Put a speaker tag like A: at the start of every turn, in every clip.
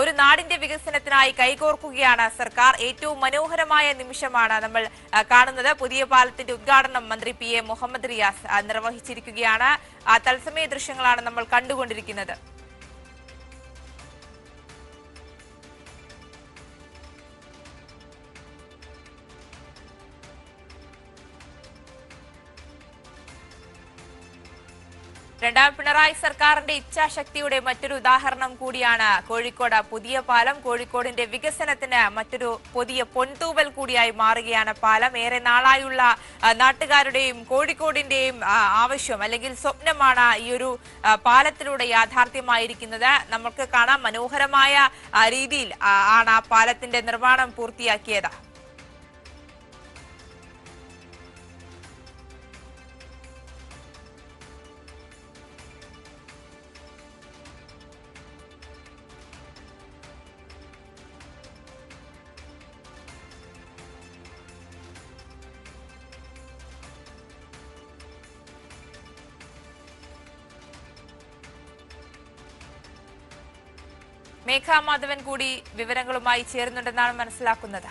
A: ഒരു നാടിന്റെ വികസനത്തിനായി കൈകോർക്കുകയാണ് സർക്കാർ. ഏറ്റവും മനോഹരമായ നിമിഷമാണ് നമ്മൾ കാണുന്നത്. പുതിയ പാലത്തിന്റെ ഉദ്ഘാടനം മന്ത്രി പി എ മുഹമ്മദ് റിയാസ് നിർവഹിച്ചിരിക്കുകയാണ്. ആ തത്സമയ ദൃശ്യങ്ങളാണ് നമ്മൾ കണ്ടുകൊണ്ടിരിക്കുന്നത്. രണ്ടാം പിണറായി സർക്കാരിന്റെ ഇച്ഛാശക്തിയുടെ മറ്റൊരു ഉദാഹരണം കൂടിയാണ് കോഴിക്കോട്. പുതിയ പാലം കോഴിക്കോടിന്റെ വികസനത്തിന് മറ്റൊരു പുതിയ പൊൻതൂവൽ കൂടിയായി മാറുകയാണ് പാലം. ഏറെ നാളായുള്ള നാട്ടുകാരുടെയും കോഴിക്കോടിന്റെയും ആവശ്യം അല്ലെങ്കിൽ സ്വപ്നമാണ് ഈ ഒരു പാലത്തിലൂടെ യാഥാർത്ഥ്യമായിരിക്കുന്നത്. നമുക്ക് കാണാം മനോഹരമായ രീതിയിൽ ആണ് ആ പാലത്തിന്റെ നിർമ്മാണം പൂർത്തിയാക്കിയത്. മേഘ മാധവൻ കൂടി വിവരങ്ങളുമായി ചേരുന്നുണ്ടെന്നാണ് മനസ്സിലാക്കുന്നത്.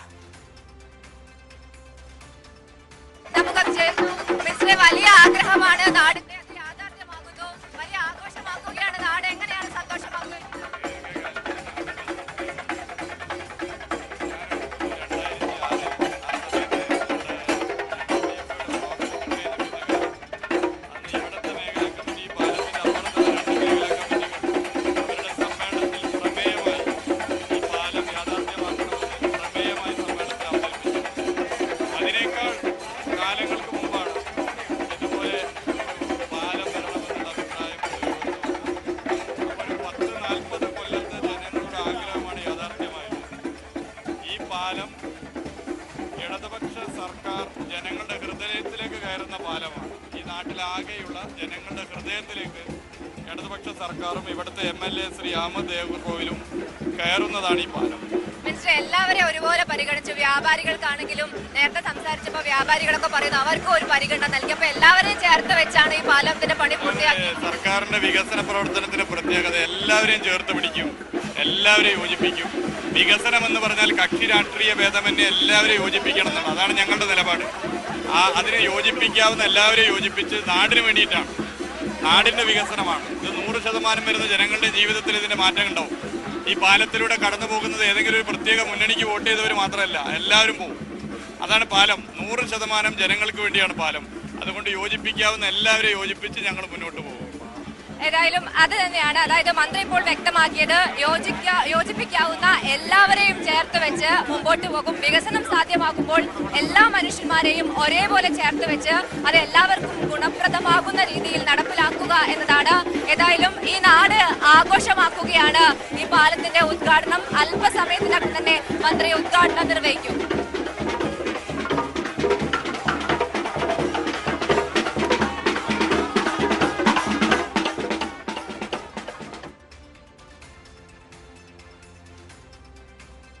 B: പാലം. ഇടതുപക്ഷ സർക്കാർ ജനങ്ങളുടെ ഹൃദയത്തിലേക്ക് കയറുന്ന പാലമാണ്. ഈ നാട്ടിലാകെയുള്ള ജനങ്ങളുടെ ഹൃദയത്തിലേക്ക് ഇടതുപക്ഷ സർക്കാരും ഇവിടുത്തെ M L A Shri Ahamed ദേവകോവിലും കയറുന്നതാണ് ഈ പാലം.
C: മിനിസ്റ്റർ എല്ലാവരെയും ഒരുപോലെ പരിഗണിച്ചു. വ്യാപാരികൾക്കാണെങ്കിലും നേരത്തെ സംസാരിച്ചപ്പോൾ വ്യാപാരികളൊക്കെ പറയുന്നു അവർക്കും ഒരു പരിഗണന നൽകി. അപ്പൊ എല്ലാവരെയും ചേർത്ത് വെച്ചാണ് ഈ പാലത്തിന്റെ പണി പൂർത്തിയാക്കി.
B: സർക്കാരിന്റെ വികസന പ്രവർത്തനത്തിന്റെ പ്രത്യേകത എല്ലാവരെയും ചേർത്ത് പിടിക്കും. എല്ലാവരെയും യോജിപ്പിക്കും. വികസനം എന്ന് പറഞ്ഞാൽ കക്ഷി രാഷ്ട്രീയ ഭേദമന്യേ എല്ലാവരെയും യോജിപ്പിക്കണം എന്നാണ് അതാണ് ഞങ്ങളുടെ നിലപാട്. ആ അതിനെ യോജിപ്പിക്കാവുന്ന എല്ലാവരെയും യോജിപ്പിച്ച് നാടിന് വേണ്ടിയിട്ടാണ്. നാടിന്റെ വികസനമാണ്. ഇത് നൂറ് ശതമാനം വരുന്ന ജനങ്ങളുടെ ജീവിതത്തിൽ ഇതിന്റെ മാറ്റം ഉണ്ടാവും ഈ പാലത്തിലൂടെ കടന്നു പോകുന്നത് ഏതെങ്കിലും ഒരു പ്രത്യേക മുന്നണിക്ക് വോട്ട് ചെയ്തവർ മാത്രമല്ല എല്ലാവരും പോകും അതാണ് പാലം. നൂറ് ശതമാനം ജനങ്ങൾക്ക് വേണ്ടിയാണ് പാലം. അതുകൊണ്ട് യോജിപ്പിക്കാവുന്ന എല്ലാവരെയും യോജിപ്പിച്ച് ഞങ്ങൾ മുന്നോട്ട് പോകും.
C: ഏതായാലും അത് തന്നെയാണ്. അതായത് മന്ത്രി ഇപ്പോൾ വ്യക്തമാക്കിയത് യോജിക്ക യോജിപ്പിക്കാവുന്ന എല്ലാവരെയും ചേർത്ത് വെച്ച് മുമ്പോട്ട് പോകും. വികസനം സാധ്യമാകുമ്പോൾ എല്ലാ മനുഷ്യന്മാരെയും ഒരേപോലെ ചേർത്ത് വെച്ച് അത് എല്ലാവർക്കും ഗുണപ്രദമാകുന്ന രീതിയിൽ നടപ്പിലാക്കുക എന്നതാണ്. ഏതായാലും ഈ നാട് ആഘോഷമാക്കുകയാണ്. ഈ പാലത്തിന്റെ ഉദ്ഘാടനം അല്പസമയത്തിനകം തന്നെ മന്ത്രി ഉദ്ഘാടനം നിർവഹിക്കും.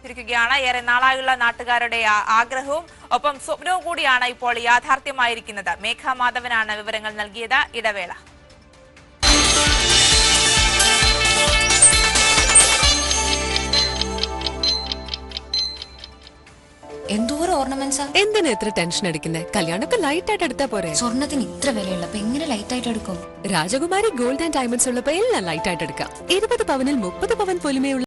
C: ിരിക്കുകയാണ്
A: ഏറെ നാളായുള്ള നാട്ടുകാരുടെ ആഗ്രഹവും ഒപ്പം സ്വപ്നവും കൂടിയാണ് ഇപ്പോൾ യാഥാർത്ഥ്യമായിരിക്കുന്നത്. മേഘ മാധവനാണ് വിവരങ്ങൾ നൽകിയത്. ഇടവേള.
D: എന്തോരം ഓർണമെന്റ്സ്
E: എന്തിനാ ഇത്ര ടെൻഷൻ അടിക്കുന്നേ? കല്യാണമൊക്കെ ലൈറ്റ് ആയിട്ട് എടുത്താ പോരെ.
D: സ്വർണത്തിന് ഇത്ര വിലയുള്ള അപ്പൊ എങ്ങനെ ലൈറ്റ് ആയിട്ട് എടുക്കും?
E: രാജകുമാരി ഗോൾഡ് ആൻഡ് ഡയമണ്ട്സ് ഉള്ളപ്പോ എല്ലാം ലൈറ്റ് ആയിട്ട് എടുക്കാം. ഇരുപത് പവനിൽ മുപ്പത് പവൻ പൊലിമയുള്ള